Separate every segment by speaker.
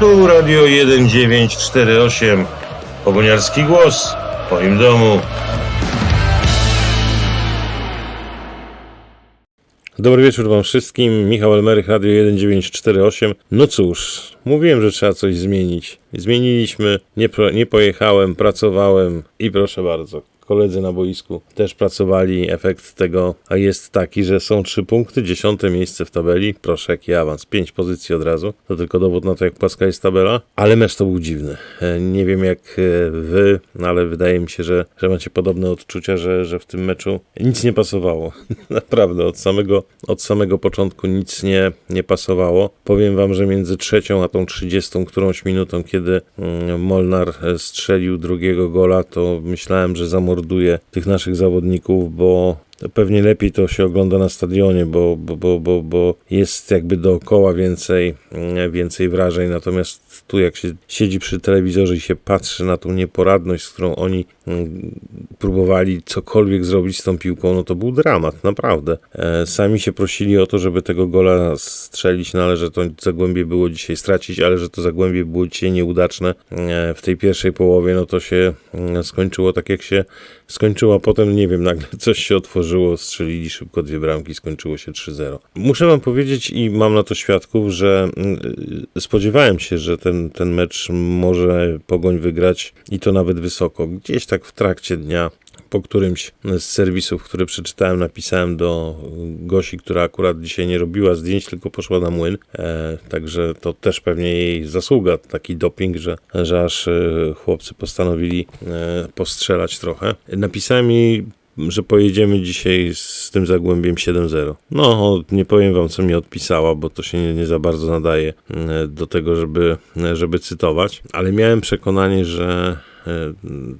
Speaker 1: Tu Radio 1948. Pogoniarski głos w twoim domu. Dobry wieczór wam wszystkim. Michał Elmerych, Radio 1948. No cóż, mówiłem, że trzeba coś zmienić. Zmieniliśmy, nie, nie pojechałem, pracowałem i proszę bardzo. Koledzy na boisku też pracowali. Efekt tego jest taki, że są trzy punkty, dziesiąte miejsce w tabeli. Proszę, jaki awans. Pięć pozycji od razu. To tylko dowód na to, jak płaska jest tabela. Ale mecz to był dziwny. E, Nie wiem jak e, wy, ale wydaje mi się, że, że macie podobne odczucia, że, że w tym meczu nic nie pasowało. Naprawdę, od samego, od samego początku nic nie, nie pasowało. Powiem wam, że między trzecią a tą trzydziestą którąś minutą, kiedy mm, Molnar e, strzelił drugiego gola, to myślałem, że tych naszych zawodników, bo pewnie lepiej to się ogląda na stadionie, bo, bo, bo, bo, bo jest jakby dookoła więcej, mm, więcej wrażeń. Natomiast tu, jak się siedzi przy telewizorze i się patrzy na tą nieporadność, z którą oni mm, próbowali cokolwiek zrobić z tą piłką, no to był dramat, naprawdę. E, Sami się prosili o to, żeby tego gola strzelić, no ale że to zagłębie było dzisiaj stracić, ale że to zagłębie było dzisiaj nieudaczne e, w tej pierwszej połowie, no to się mm, skończyło tak, jak się skończyło, a potem, nie wiem, nagle coś się otworzyło, strzelili szybko dwie bramki, skończyło się 3-0. Muszę wam powiedzieć i mam na to świadków, że mm, y, spodziewałem się, że ten, ten mecz może Pogoń wygrać i to nawet wysoko. Gdzieś tak w trakcie dnia po którymś z serwisów, które przeczytałem, napisałem do Gosi, która akurat dzisiaj nie robiła zdjęć, tylko poszła na młyn. E, także to też pewnie jej zasługa, taki doping, że, że aż e, chłopcy postanowili e, postrzelać trochę. Napisałem jej że pojedziemy dzisiaj z tym zagłębiem 7-0. No, nie powiem wam, co mi odpisała, bo to się nie, nie za bardzo nadaje e, do tego, żeby, żeby cytować, ale miałem przekonanie, że e,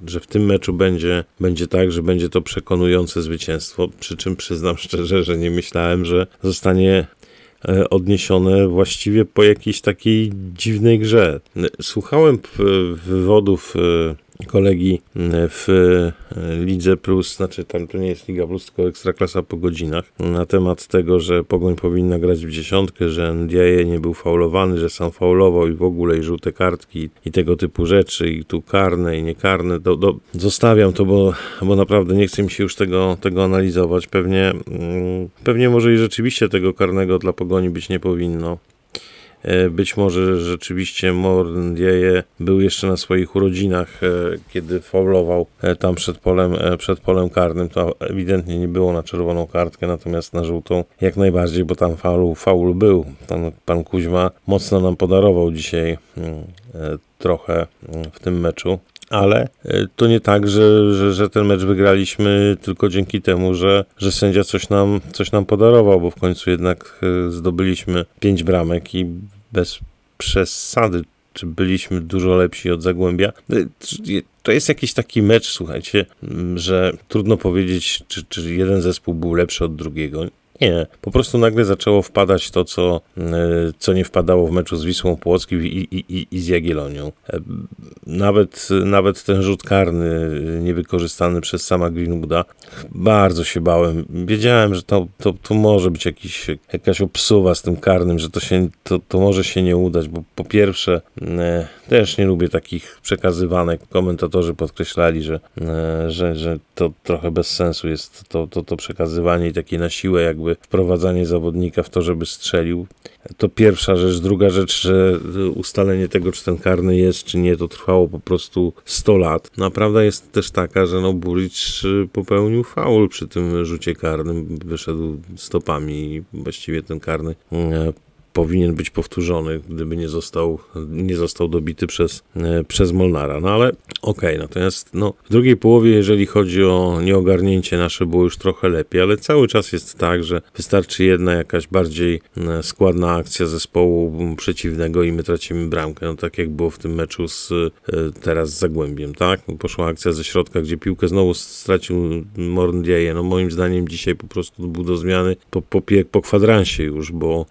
Speaker 1: że w tym meczu będzie, będzie tak, że będzie to przekonujące zwycięstwo. Przy czym przyznam szczerze, że nie myślałem, że zostanie e, odniesione właściwie po jakiejś takiej dziwnej grze. Słuchałem wywodów e, kolegi w e, Lidze Plus, znaczy tam to nie jest Liga Plus, tylko Ekstraklasa po godzinach, na temat tego, że Pogoń powinna grać w dziesiątkę, że Ndiaye nie był faulowany, że sam faulował i w ogóle i żółte kartki i tego typu rzeczy i tu karne i niekarne. Zostawiam to, bo, bo naprawdę nie chcę mi się już tego, tego analizować. Pewnie, mm, pewnie może i rzeczywiście tego karnego dla Pogoni być nie powinno. E, Być może rzeczywiście Morndieje był jeszcze na swoich urodzinach, e, kiedy faulował e, tam przed polem, przed polem karnym. To ewidentnie nie było na czerwoną kartkę, natomiast na żółtą jak najbardziej, bo tam faul, faul był. Pan, pan Kuźma mocno nam podarował dzisiaj mm, trochę mm, w tym meczu. Ale e, to nie tak, że, że, że ten mecz wygraliśmy tylko dzięki temu, że, że sędzia coś nam, coś nam podarował, bo w końcu jednak e, zdobyliśmy pięć bramek i bez przesady, czy byliśmy dużo lepsi od Zagłębia. E, To jest jakiś taki mecz, słuchajcie, że trudno powiedzieć, czy, czy jeden zespół był lepszy od drugiego. Nie, po prostu nagle zaczęło wpadać to, co, e, co nie wpadało w meczu z Wisłą Płockim i, i, i, i z Jagiellonią. E, Nawet, nawet ten rzut karny e, niewykorzystany przez sama Greenwooda, bardzo się bałem. Wiedziałem, że to, to, to może być jakiś, jakaś obsuwa z tym karnym, że to, się, to, to może się nie udać, bo po pierwsze e, też nie lubię takich przekazywanek. Komentatorzy podkreślali, że, e, że, że to trochę bez sensu jest to, to, to przekazywanie i takie na siłę jakby wprowadzanie zawodnika w to, żeby strzelił. To pierwsza rzecz. Druga rzecz, że ustalenie tego, czy ten karny jest, czy nie, to trwało po prostu 100 lat. No, prawda jest też taka, że no Buric y, popełnił faul przy tym rzucie karnym. Wyszedł stopami i właściwie ten karny e, powinien być powtórzony, gdyby nie został, nie został dobity przez, e, przez Molnara. No ale okej, natomiast no, w drugiej połowie, jeżeli chodzi o nieogarnięcie nasze, było już trochę lepiej, ale cały czas jest tak, że wystarczy jedna jakaś bardziej e, składna akcja zespołu przeciwnego i my tracimy bramkę. No tak jak było w tym meczu z e, teraz z Zagłębiem, tak? Poszła akcja ze środka, gdzie piłkę znowu stracił Morndieje. No moim zdaniem dzisiaj po prostu był do zmiany po, po, po kwadransie już, bo,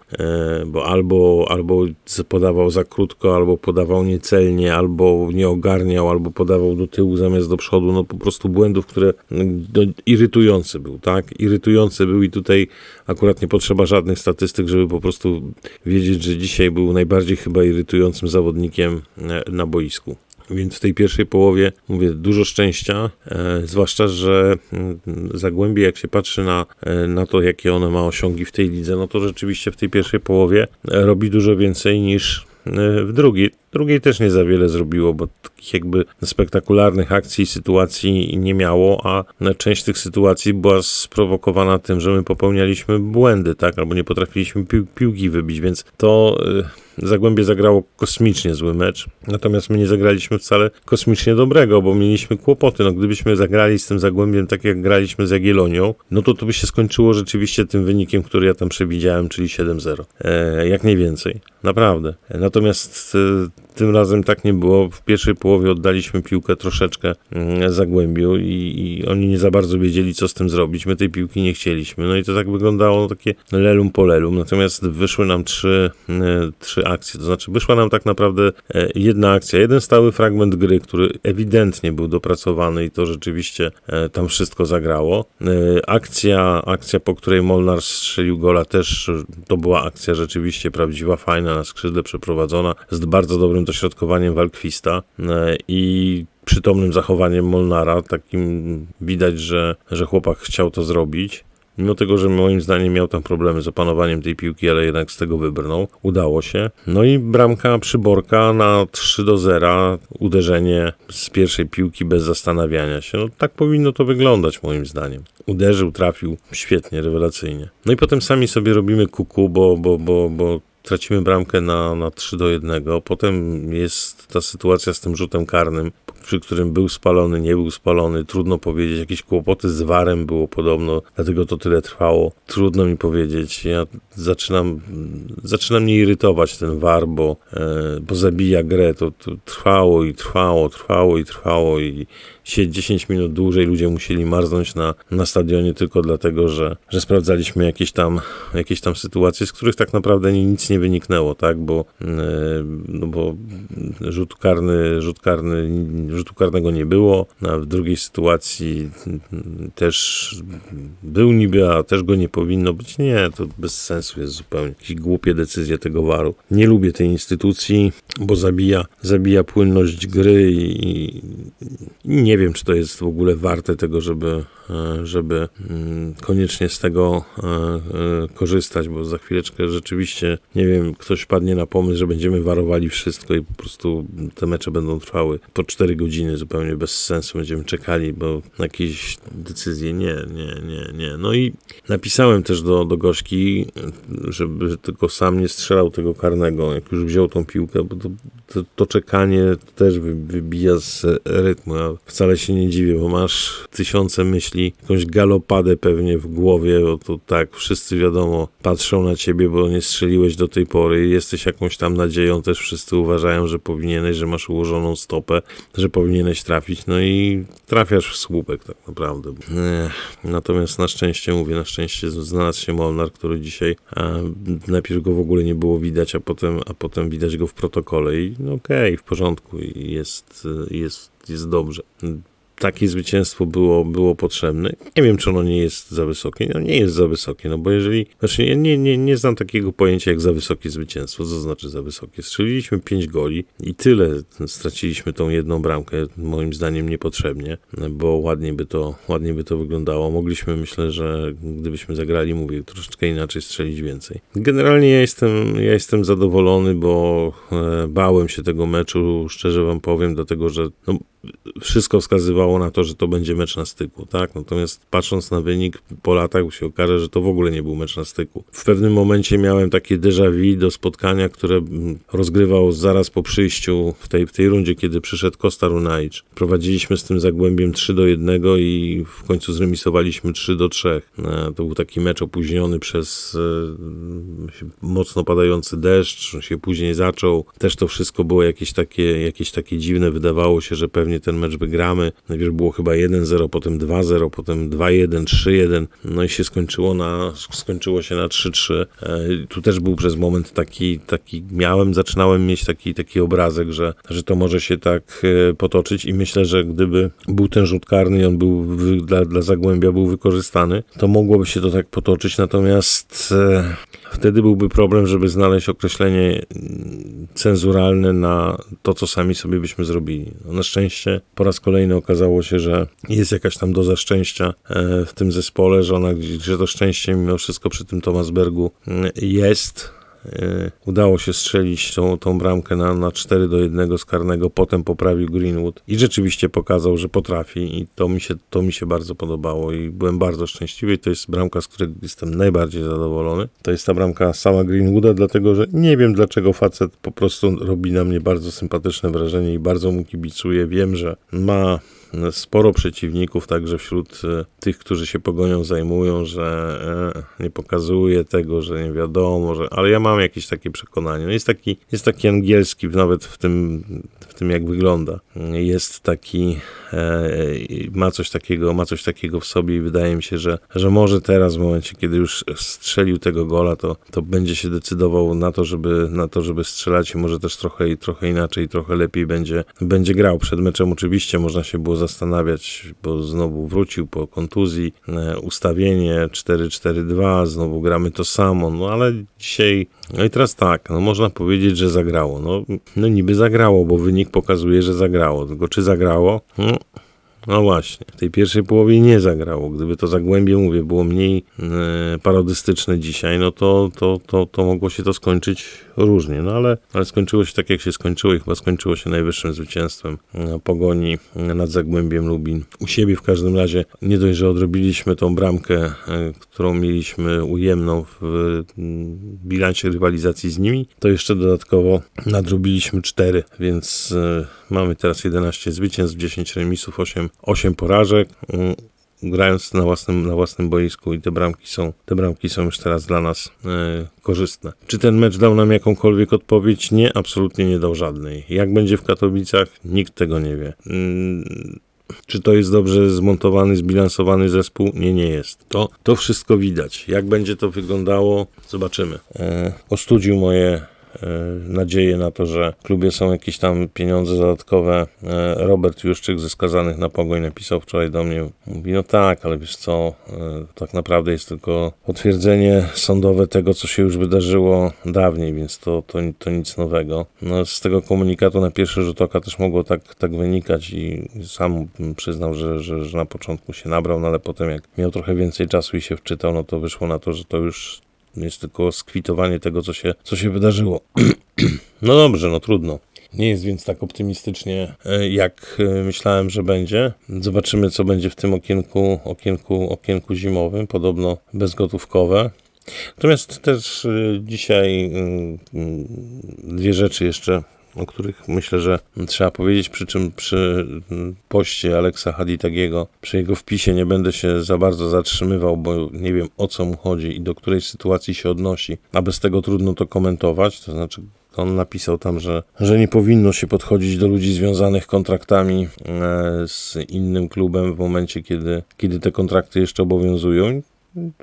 Speaker 1: bo bo albo, albo podawał za krótko, albo podawał niecelnie, albo nie ogarniał, albo podawał do tyłu zamiast do przodu, no po prostu błędów, które no, irytujący był, tak? Irytujący był i tutaj akurat nie potrzeba żadnych statystyk, żeby po prostu wiedzieć, że dzisiaj był najbardziej chyba irytującym zawodnikiem e, na boisku. Więc w tej pierwszej połowie, mówię, dużo szczęścia, e, zwłaszcza, że mm, Zagłębie, jak się patrzy na, e, na to, jakie ono ma osiągi w tej lidze, no to rzeczywiście w tej pierwszej połowie e, robi dużo więcej niż w drugiej. Drugiej też nie za wiele zrobiło, bo takich jakby spektakularnych akcji i sytuacji nie miało, a część tych sytuacji była sprowokowana tym, że my popełnialiśmy błędy, tak, albo nie potrafiliśmy pił piłki wybić, więc to Zagłębie zagrało kosmicznie zły mecz, natomiast my nie zagraliśmy wcale kosmicznie dobrego, bo mieliśmy kłopoty. No, gdybyśmy zagrali z tym Zagłębiem tak jak graliśmy z Jagielonią, no to to by się skończyło rzeczywiście tym wynikiem, który ja tam przewidziałem, czyli 7-0. E, jak nie więcej. Naprawdę. Natomiast e, tym razem tak nie było. W pierwszej połowie oddaliśmy piłkę troszeczkę mm, Zagłębiu i, i oni nie za bardzo wiedzieli, co z tym zrobić. My tej piłki nie chcieliśmy. No i to tak wyglądało takie lelum po lelum. Natomiast wyszły nam trzy, e, trzy akcje. To znaczy wyszła nam tak naprawdę e, jedna akcja, jeden stały fragment gry, który ewidentnie był dopracowany i to rzeczywiście e, tam wszystko zagrało. Akcja, akcja po której Molnar strzelił gola też to była akcja rzeczywiście prawdziwa, fajna, na skrzydle przeprowadzona, z bardzo dobrym dośrodkowaniem Walkwista e, i przytomnym zachowaniem Molnara. Takim widać, że, że chłopak chciał to zrobić. Mimo tego, że moim zdaniem miał tam problemy z opanowaniem tej piłki, ale jednak z tego wybrnął. Udało się. No i bramka przyborka na 3 do 0. Uderzenie z pierwszej piłki bez zastanawiania się. No tak powinno to wyglądać moim zdaniem. Uderzył, trafił świetnie, rewelacyjnie. No i potem sami sobie robimy kuku, bo, bo, bo, bo tracimy bramkę na, na 3 do 1. Potem jest ta sytuacja z tym rzutem karnym, przy którym był spalony, nie był spalony. Trudno powiedzieć. Jakieś kłopoty z warem było podobno, dlatego to tyle trwało. Trudno mi powiedzieć. Ja zaczynam, zaczynam mnie irytować ten war, bo, e, bo zabija grę. To, to trwało i trwało, trwało i trwało i się 10 minut dłużej ludzie musieli marznąć na, na stadionie tylko dlatego, że, że sprawdzaliśmy jakieś tam, jakieś tam sytuacje, z których tak naprawdę nic nie wyniknęło, tak, bo, yy, no bo rzut karny, rzut karny, rzutu karnego nie było, a w drugiej sytuacji też był niby, a też go nie powinno być. Nie, to bez sensu jest zupełnie. Jakieś głupie decyzje tego waru. Nie lubię tej instytucji, bo zabija, zabija płynność gry i nie wiem, czy to jest w ogóle warte tego, żeby, żeby mm, koniecznie z tego e, e, korzystać, bo za chwileczkę rzeczywiście, nie wiem, ktoś padnie na pomysł, że będziemy warowali wszystko i po prostu te mecze będą trwały po 4 godziny, zupełnie bez sensu, będziemy czekali, bo jakieś decyzje, nie, nie, nie, nie. No i napisałem też do, do Gorzki, żeby tylko sam nie strzelał tego karnego, jak już wziął tą piłkę, bo to, to, to czekanie też wybija z rytmu. Ja wcale się nie dziwię, bo masz tysiące myśli, jakąś galopadę pewnie w głowie, bo to tak, wszyscy wiadomo, patrzą na ciebie, bo nie strzeliłeś do tej pory i jesteś jakąś tam nadzieją, też wszyscy uważają, że powinieneś, że masz ułożoną stopę, że powinieneś trafić, no i trafiasz w słupek tak naprawdę. Ech, natomiast na szczęście, mówię, na szczęście znalazł się Molnar, który dzisiaj a, najpierw go w ogóle nie było widać, a potem, a potem widać go w protokole i no okej, okay, w porządku, jest, jest jest dobrze takie zwycięstwo było, było potrzebne. Nie wiem, czy ono nie jest za wysokie. No nie jest za wysokie, no bo jeżeli... Znaczy, ja nie, nie, nie znam takiego pojęcia jak za wysokie zwycięstwo. Co znaczy za wysokie? Strzeliliśmy 5 goli i tyle straciliśmy tą jedną bramkę, moim zdaniem niepotrzebnie, bo ładnie by to, ładnie by to wyglądało. Mogliśmy, myślę, że gdybyśmy zagrali, mówię, troszeczkę inaczej strzelić więcej. Generalnie ja jestem, ja jestem zadowolony, bo e, bałem się tego meczu, szczerze wam powiem, dlatego że no, wszystko wskazywało na to, że to będzie mecz na styku, tak? Natomiast patrząc na wynik po latach się okaże, że to w ogóle nie był mecz na styku. W pewnym momencie miałem takie déjà vu do spotkania, które rozgrywał zaraz po przyjściu w tej, w tej rundzie, kiedy przyszedł Kostar Unaic. Prowadziliśmy z tym Zagłębiem 3 do 1 i w końcu zremisowaliśmy 3 do 3. E, to był taki mecz opóźniony przez e, mocno padający deszcz, się później zaczął. Też to wszystko było jakieś takie, jakieś takie dziwne. Wydawało się, że pewnie pewnie ten mecz wygramy. Najpierw było chyba 1-0, potem 2-0, potem 2-1, 3-1, no i się skończyło na, skończyło się na 3-3. E, tu też był przez moment taki, taki miałem, zaczynałem mieć taki, taki obrazek, że, że to może się tak e, potoczyć i myślę, że gdyby był ten rzut karny i on był dla, dla Zagłębia był wykorzystany, to mogłoby się to tak potoczyć, natomiast e, wtedy byłby problem, żeby znaleźć określenie mm, cenzuralne na to, co sami sobie byśmy zrobili. No, na szczęście po raz kolejny okazało się, że jest jakaś tam doza szczęścia e, w tym zespole, że, ona, że to szczęście mimo wszystko przy tym Tomasbergu mm, jest. E, Udało się strzelić tą, tą bramkę na, na 4 do 1 z karnego, potem poprawił Greenwood i rzeczywiście pokazał, że potrafi i to mi się, to mi się bardzo podobało i byłem bardzo szczęśliwy i to jest bramka, z której jestem najbardziej zadowolony. To jest ta bramka sama Greenwooda, dlatego że nie wiem dlaczego facet po prostu robi na mnie bardzo sympatyczne wrażenie i bardzo mu kibicuję. Wiem, że ma sporo przeciwników, także wśród e, tych, którzy się pogonią zajmują, że e, nie pokazuje tego, że nie wiadomo, że, ale ja mam jakieś takie przekonanie. No jest taki, jest taki angielski nawet w tym, w tym jak wygląda. Jest taki, e, ma coś takiego, ma coś takiego w sobie i wydaje mi się, że, że może teraz w momencie, kiedy już strzelił tego gola, to, to będzie się decydował na to, żeby, na to, żeby strzelać i może też trochę, trochę inaczej, trochę lepiej będzie, będzie grał. Przed meczem oczywiście można się było zastanawiać, bo znowu wrócił po kontuzji, e, ustawienie 4-4-2, znowu gramy to samo, no ale dzisiaj, no i teraz tak, no można powiedzieć, że zagrało, no, no niby zagrało, bo wynik pokazuje, że zagrało, tylko czy zagrało? No, no właśnie, w tej pierwszej połowie nie zagrało. Gdyby to Zagłębie, mówię, było mniej e, parodystyczne dzisiaj, no to, to, to, to mogło się to skończyć różnie. No ale, ale skończyło się tak, jak się skończyło i chyba skończyło się najwyższym zwycięstwem e, Pogoni nad Zagłębiem Lubin. U siebie w każdym razie nie dość, że odrobiliśmy tą bramkę, e, którą mieliśmy ujemną w mm, bilansie rywalizacji z nimi, to jeszcze dodatkowo nadrobiliśmy cztery, więc e, mamy teraz 11 zwycięstw, 10 remisów, 8, 8 porażek. Mm, grając na własnym, na własnym boisku i te bramki są, te bramki są już teraz dla nas e, korzystne. Czy ten mecz dał nam jakąkolwiek odpowiedź? Nie, absolutnie nie dał żadnej. Jak będzie w Katowicach? Nikt tego nie wie. Mm, czy to jest dobrze zmontowany, zbilansowany zespół? Nie, nie jest. To, to wszystko widać. Jak będzie to wyglądało? Zobaczymy. E, ostudził moje nadzieję na to, że w klubie są jakieś tam pieniądze dodatkowe. E, Robert Juszczyk ze Skazanych na Pogoń napisał wczoraj do mnie, mówi, no tak, ale wiesz co, e, tak naprawdę jest tylko potwierdzenie sądowe tego, co się już wydarzyło dawniej, więc to, to, to nic nowego. No, z tego komunikatu na pierwszy rzut oka też mogło tak, tak wynikać i sam przyznał, że, że, że na początku się nabrał, no ale potem jak miał trochę więcej czasu i się wczytał, no to wyszło na to, że to już jest tylko skwitowanie tego, co się, co się wydarzyło. no dobrze, no trudno. Nie jest więc tak optymistycznie, e, jak e, myślałem, że będzie. Zobaczymy, co będzie w tym okienku, okienku, okienku zimowym, podobno bezgotówkowe. Natomiast też e, dzisiaj mm, mm, dwie rzeczy jeszcze o których myślę, że trzeba powiedzieć, przy czym przy poście Aleksa Haditagiego, przy jego wpisie nie będę się za bardzo zatrzymywał, bo nie wiem o co mu chodzi i do której sytuacji się odnosi, a bez tego trudno to komentować, to znaczy on napisał tam, że, że nie powinno się podchodzić do ludzi związanych kontraktami e, z innym klubem w momencie, kiedy, kiedy te kontrakty jeszcze obowiązują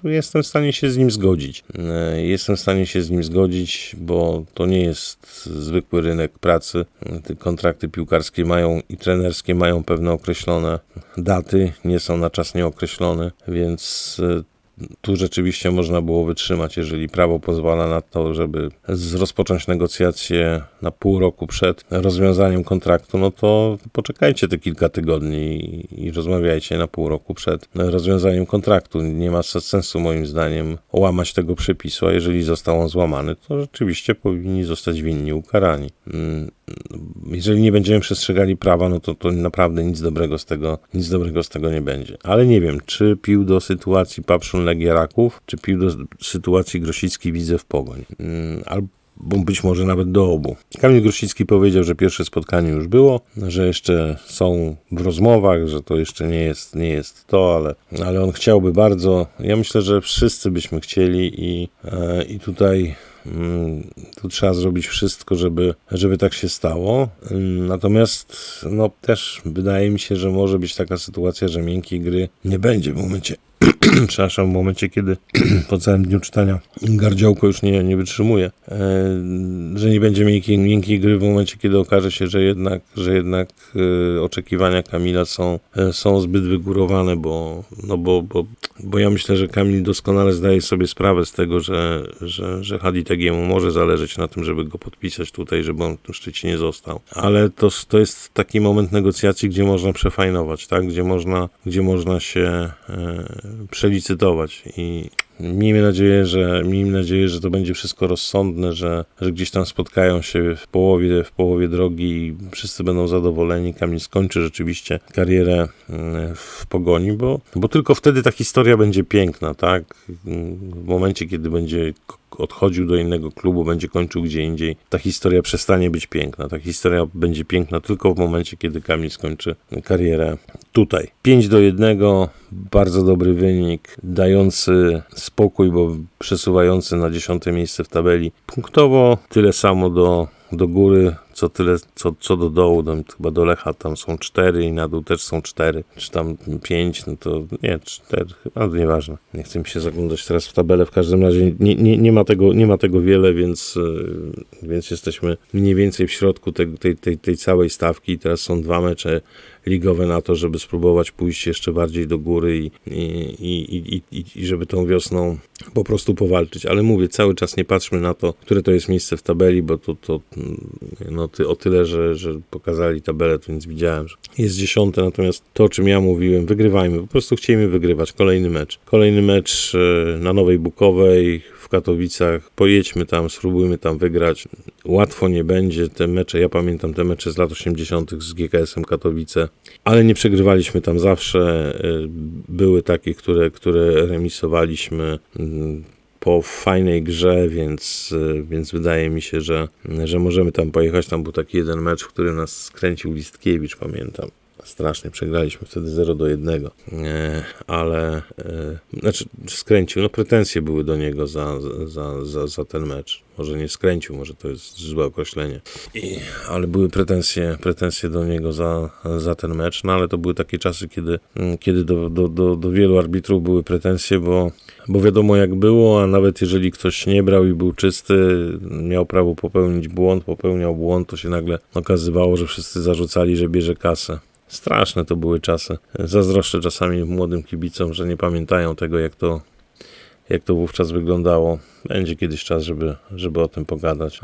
Speaker 1: jestem w stanie się z nim zgodzić. E, jestem w stanie się z nim zgodzić, bo to nie jest zwykły rynek pracy. Te kontrakty piłkarskie mają i trenerskie mają pewne określone daty, nie są na czas nieokreślony, więc e, tu rzeczywiście można było wytrzymać, jeżeli prawo pozwala na to, żeby rozpocząć negocjacje na pół roku przed rozwiązaniem kontraktu, no to poczekajcie te kilka tygodni i rozmawiajcie na pół roku przed rozwiązaniem kontraktu. Nie ma sensu moim zdaniem łamać tego przepisu, a jeżeli został on złamany, to rzeczywiście powinni zostać winni ukarani. Jeżeli nie będziemy przestrzegali prawa, no to, to naprawdę nic dobrego z tego, nic dobrego z tego nie będzie. Ale nie wiem, czy pił do sytuacji Papszun Legia Raków, czy pił do sytuacji Grosicki widzę w Pogoń. Mm, albo być może nawet do obu. Kamil Grosicki powiedział, że pierwsze spotkanie już było, że jeszcze są w rozmowach, że to jeszcze nie jest, nie jest to, ale, ale on chciałby bardzo. Ja myślę, że wszyscy byśmy chcieli i, e, i tutaj Tu trzeba zrobić wszystko, żeby, żeby tak się stało. Mm, Natomiast no, też wydaje mi się, że może być taka sytuacja, że miękkiej gry nie będzie w momencie, przepraszam, w momencie, kiedy po całym dniu czytania gardziołko już nie, nie wytrzymuje, e, że nie będzie miękkiej, miękkiej gry w momencie, kiedy okaże się, że jednak, że jednak e, oczekiwania Kamila są, e, są zbyt wygórowane, bo, no bo, bo, bo ja myślę, że Kamil doskonale zdaje sobie sprawę z tego, że, że, że HDTG-mu może zależeć na tym, żeby go podpisać tutaj, żeby on w tym szczycie nie został. Ale to, to jest taki moment negocjacji, gdzie można przefajnować, tak? Gdzie można, gdzie można się przelicytować i Miejmy nadzieję, że miejmy nadzieję, że to będzie wszystko rozsądne, że, że gdzieś tam spotkają się w połowie, w połowie drogi i wszyscy będą zadowoleni. Kamil skończy rzeczywiście karierę mm, w pogoni, bo, bo tylko wtedy ta historia będzie piękna, tak? W momencie, kiedy będzie odchodził do innego klubu, będzie kończył gdzie indziej, ta historia przestanie być piękna. Ta historia będzie piękna tylko w momencie, kiedy Kamil skończy karierę tutaj. 5 do 1, bardzo dobry wynik, dający spokój, bo przesuwający na 10 miejsce w tabeli. Punktowo tyle samo do, do góry, co tyle, co, co do dołu, tam chyba do Lecha tam są 4 i na dół też są 4, czy tam 5, no to nie, 4, ale nieważne. Nie chcę mi się zaglądać teraz w tabelę, w każdym razie nie, nie, nie, ma, tego, nie ma tego wiele, więc, yy, więc jesteśmy mniej więcej w środku tej, tej, tej, tej całej stawki teraz są dwa mecze ligowe na to, żeby spróbować pójść jeszcze bardziej do góry i, i, i, i, żeby tą wiosną po prostu powalczyć. Ale mówię, cały czas nie patrzmy na to, które to jest miejsce w tabeli, bo to, to no, ty, o tyle, że, że pokazali tabelę, to więc widziałem, że jest dziesiąte, natomiast to, o czym ja mówiłem, wygrywajmy, po prostu chcieliśmy wygrywać. Kolejny mecz. Kolejny mecz e, na Nowej Bukowej, w Katowicach. Pojedźmy tam, spróbujmy tam wygrać. Łatwo nie będzie. Te mecze, ja pamiętam te mecze z lat 80. z GKS-em Katowice, ale nie przegrywaliśmy tam zawsze. Y, Były takie, które, które remisowaliśmy mm, po fajnej grze, więc, y, więc wydaje mi się, że, że możemy tam pojechać. Tam był taki jeden mecz, w którym nas skręcił Listkiewicz, pamiętam. Strasznie przegraliśmy wtedy 0 do 1, e, ale e, znaczy skręcił, no pretensje były do niego za, za, za, za ten mecz. Może nie skręcił, może to jest złe określenie. I, ale były pretensje, pretensje do niego za, za ten mecz, no ale to były takie czasy, kiedy, mm, kiedy do, do, do, do wielu arbitrów były pretensje, bo, bo wiadomo jak było, a nawet jeżeli ktoś nie brał i był czysty, miał prawo popełnić błąd, popełniał błąd, to się nagle okazywało, że wszyscy zarzucali, że bierze kasę. Straszne to były czasy. Zazdroszczę czasami młodym kibicom, że nie pamiętają tego, jak to, jak to wówczas wyglądało. Będzie kiedyś czas, żeby, żeby o tym pogadać,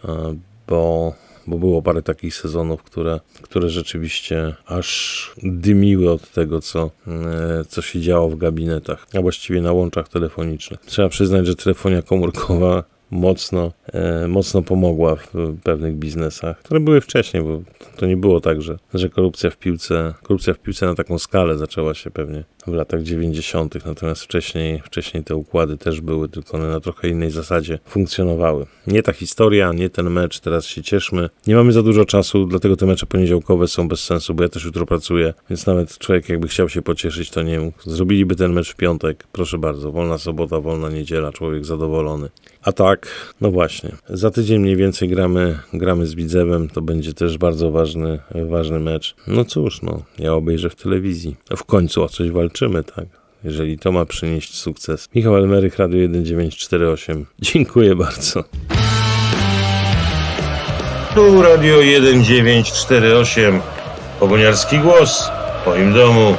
Speaker 1: bo, bo było parę takich sezonów, które, które rzeczywiście aż dymiły od tego, co, e, co się działo w gabinetach, a właściwie na łączach telefonicznych. Trzeba przyznać, że telefonia komórkowa mocno, e, mocno pomogła w pewnych biznesach, które były wcześniej, bo to nie było tak, że, że korupcja w piłce, korupcja w piłce na taką skalę zaczęła się pewnie w latach 90., natomiast wcześniej, wcześniej te układy też były, tylko one na trochę innej zasadzie funkcjonowały. Nie ta historia, nie ten mecz, teraz się cieszmy. Nie mamy za dużo czasu, dlatego te mecze poniedziałkowe są bez sensu, bo ja też jutro pracuję, więc nawet człowiek jakby chciał się pocieszyć, to nie mógł. Zrobiliby ten mecz w piątek, proszę bardzo, wolna sobota, wolna niedziela, człowiek zadowolony. A tak, no właśnie, za tydzień mniej więcej gramy, gramy z Widzewem, to będzie też bardzo ważny, ważny mecz. No cóż, no, ja obejrzę w telewizji. W końcu o coś walczymy, tak? Jeżeli to ma przynieść sukces. Michał Elmerych, Radio 1948. Dziękuję bardzo. Tu Radio 1948. Pogoniarski głos w moim domu.